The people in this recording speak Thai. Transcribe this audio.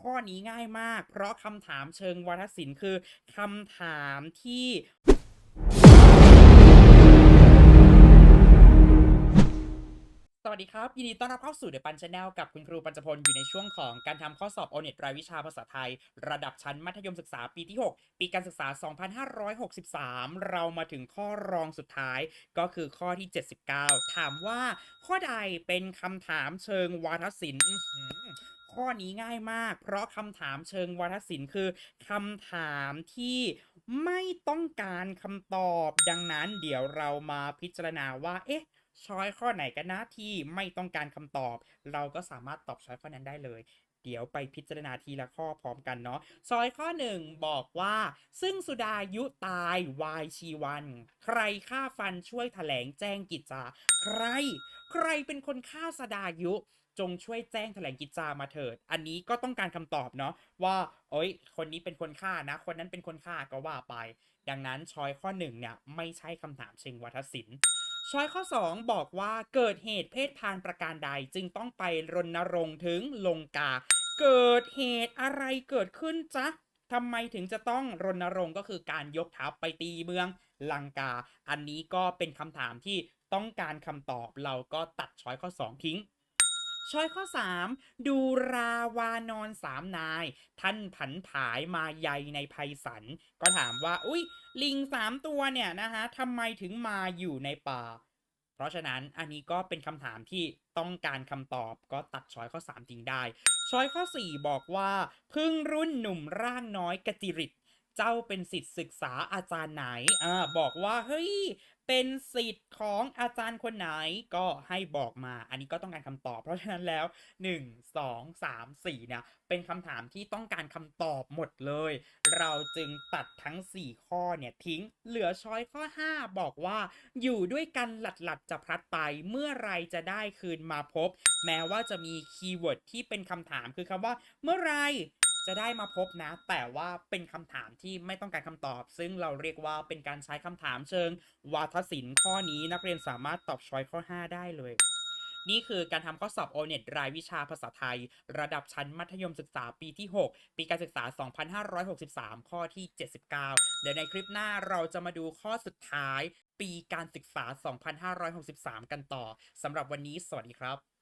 ข้อนี้ง่ายมาก เพราะคำถามเชิงวาทศิลป์คือคำถามที่สวัสดีครับ ยินดีต้อนรับเข้าสู่เดปันช n แนลกับคุณครูปัญจพล อยู่ในช่วงของการทำข้อสอบ o n e t รายวิชาภาษาไทย ระดับชั้นมัธยมศึกษาปีที่ 6 ปีการศึกษา 2563 เรามาถึงข้อรองสุดท้าย ก็คือข้อที่ 79 ถามว่าข้อใดเป็นคำถามเชิงวาทศิลป์ ข้อนี้ง่ายมาก เพราะคำถามเชิงวาทศิลป์คือคำถามที่ไม่ต้องการคำตอบ ดังนั้นเดี๋ยวเรามาพิจารณาว่า เอ๊ะช้อยข้อไหนกันนะที่ไม่ต้องการคำตอบ เราก็สามารถตอบช้อยข้อนั้นได้เลย เดี๋ยวไปพิจารณาทีละข้อพร้อมกันเนาะช้อยข้อหนึ่งบอกว่า ซึ่งสุดายุตายวายชีวัน ใครฆ่าฟันช่วยแถลงแจ้งกิจจา ใคร ใครเป็นคนฆ่าสดายุ จงช่วยแจ้งแถลงกิจจามาเถิด อันนี้ก็ต้องการคำตอบเนาะว่าเอ้ยคนนี้เป็นคนฆ่านะ คนนั้นเป็นคนฆ่าก็ว่าไป ดังนั้นชอยข้อหนึ่งเนี่ยไม่ใช่คำถามเชิงวัฒศิลป์ชอยข้อ 2 บอกว่าเกิดเหตุเพศพานประการใดจึงต้องไปรณรงค์ถึงลงกา เกิดเหตุอะไรเกิดขึ้นจ๊ะทำไมถึงจะต้องรณรงค์ก็คือการยกทัพไปตีเมืองลังกา อันนี้ก็เป็นคำถามที่ต้องการคำตอบเราก็ตัดช้อยข้อ 2 ทิ้ง ช้อยข้อ 3 ดูราวานอนสามนาย ท่านผันผายมาใยในภัยสันก็ถามว่า อุ้ยลิงสามตัวเนี่ยนะฮะทำไมถึงมาอยู่ในป่า เพราะฉะนั้นอันนี้ก็เป็นคำถามที่ต้องการคำตอบก็ตัดช้อยข้อ 3 ทิ้งได้ ช้อยข้อ 4 บอกว่า พึ่งรุ่นหนุ่มร่างน้อยกระติริต เจ้าเป็นสิทธิ์ศึกษาอาจารย์ไหนอ่าบอกว่าเฮ้ยเป็นสิทธิ์ของอาจารย์คนไหนก็ให้บอกมา อันนี้ก็ต้องการคำตอบ เพราะฉะนั้นแล้ว 1 2 3 4เนี่ยเป็นคำถามที่ต้องการคำตอบหมดเลย เราจึงตัดทั้ง 4 ข้อเนี่ยทิ้งเหลือช้อยข้อ 5 บอกว่า อยู่ด้วยกันหลัดหลัดๆจะพลัดไปเมื่อไรจะได้คืนมาพบ แม้ว่าจะมีคีย์เวิร์ดที่เป็นคำถามคือคำว่า เมื่อไร จะได้มาพบนะ แต่ว่าเป็นคำถามที่ไม่ต้องการคำตอบ ซึ่งเราเรียกว่าเป็นการใช้คำถามเชิง วาทศิลป์ข้อนี้นักเรียนสามารถตอบช้อยข้อ 5 ได้เลย นี่คือการทำข้อสอบ o n e t รายวิชาภาษาไทย ระดับชั้นมัธยมศึกษาปีที่ 6 ปีการศึกษา 2563 ข้อที่ 79 เดี๋ยวในคลิปหน้าเราจะมาดูข้อสุดท้าย ปีการศึกษา 2563 กันต่อสำหรับวันนี้สวัสดีครับ